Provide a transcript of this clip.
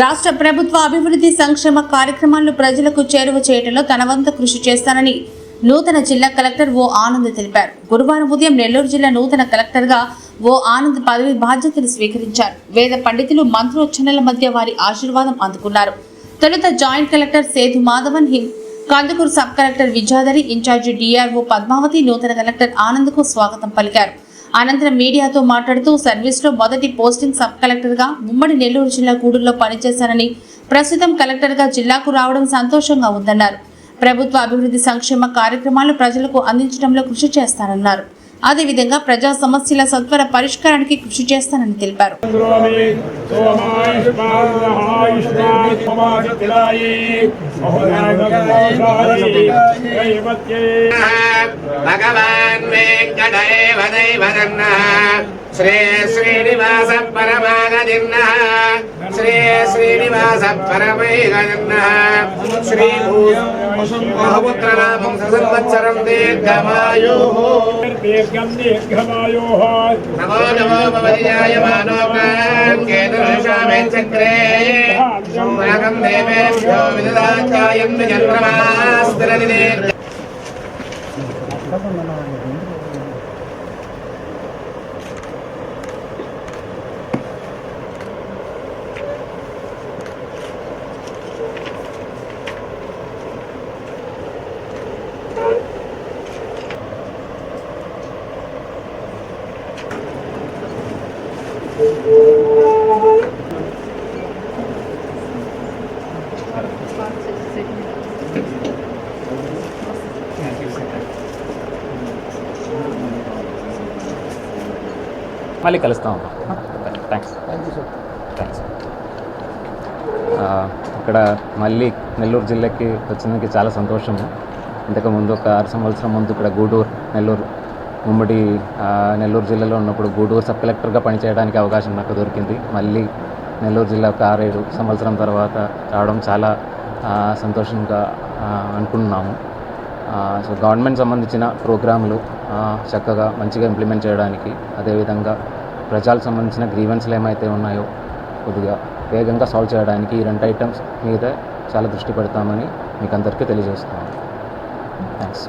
రాష్ట్ర ప్రభుత్వ అభివృద్ధి సంక్షేమ కార్యక్రమాలను ప్రజలకు చేరువ చేయడంలో తన వంతు కృషి చేస్తానని నూతన జిల్లా కలెక్టర్ ఓ ఆనంద్ తెలిపారు. గురువారం ఉదయం నెల్లూరు జిల్లా నూతన కలెక్టర్గా ఓ ఆనంద్ పదవి బాధ్యతలు స్వీకరించారు. వేద పండితులు మంత్రోచ్చరణల మధ్య వారి ఆశీర్వాదం అందుకున్నారు. తొలుత joint collector Sethu Madhavan him Kandukur sub collector Vidyadhari incharge DRO Padmavathi నూతన కలెక్టర్ ఆనంద్కు స్వాగతం పలికారు. అనంతరం మీడియాతో మాట్లాడుతూ సర్వీస్లో మొదటి పోస్టింగ్ సబ్ కలెక్టర్గా ఉమ్మడి నెల్లూరు జిల్లా గూడూరులో పనిచేశానని ప్రస్తుతం కలెక్టర్గా జిల్లాకు రావడం సంతోషంగా ఉందన్నారు. ప్రభుత్వ అభివృద్ధి సంక్షేమ కార్యక్రమాలు ప్రజలకు అందించడంలో కృషి చేస్తానన్నారు. అదేవిధంగా ప్రజా సమస్యల సత్వర పరిష్కారానికి కృషి చేస్తానని తెలిపారు. భగవాన్ వెంకటేవ దైవదన్న శ్రీ శ్రీనివాస పరమాగదిన్న శ్రీ శ్రీనివాస పరమైగదిన్న శ్రీ బహుపుత్రనామం సంవత్సరం దీర్ఘమాయో నమో నమో భవజాయ మానోకాన్ చక్రే నాగం దేవేభ్యో విదదాచాయం చంద్రమా そんな長いの మళ్ళీ కలుస్తాం థ్యాంక్స్ థ్యాంక్స్ ఇక్కడ మళ్ళీ నెల్లూరు జిల్లాకి వచ్చినందుకు చాలా సంతోషము. ఇంతకు ముందు ఒక ఆరు సంవత్సరం ముందు ఇక్కడ గూడూరు నెల్లూరు ఉమ్మడి నెల్లూరు జిల్లాలో ఉన్నప్పుడు గూడూరు సబ్ కలెక్టర్గా పనిచేయడానికి అవకాశం నాకు దొరికింది. మళ్ళీ నెల్లూరు జిల్లా ఒక ఆరేడు సంవత్సరం తర్వాత రావడం చాలా సంతోషంగా అనుకుంటున్నాము సో గవర్నమెంట్ సంబంధించిన ప్రోగ్రాములు చక్కగా మంచిగా ఇంప్లిమెంట్ చేయడానికి అదేవిధంగా ప్రజలకు సంబంధించిన గ్రీవెన్స్లు ఏమైతే ఉన్నాయో కొద్దిగా వేగంగా సాల్వ్ చేయడానికి ఈ రెండు ఐటమ్స్ మీద చాలా దృష్టి పెడతామని మీకు అందరికీ తెలియజేస్తున్నాను. థ్యాంక్స్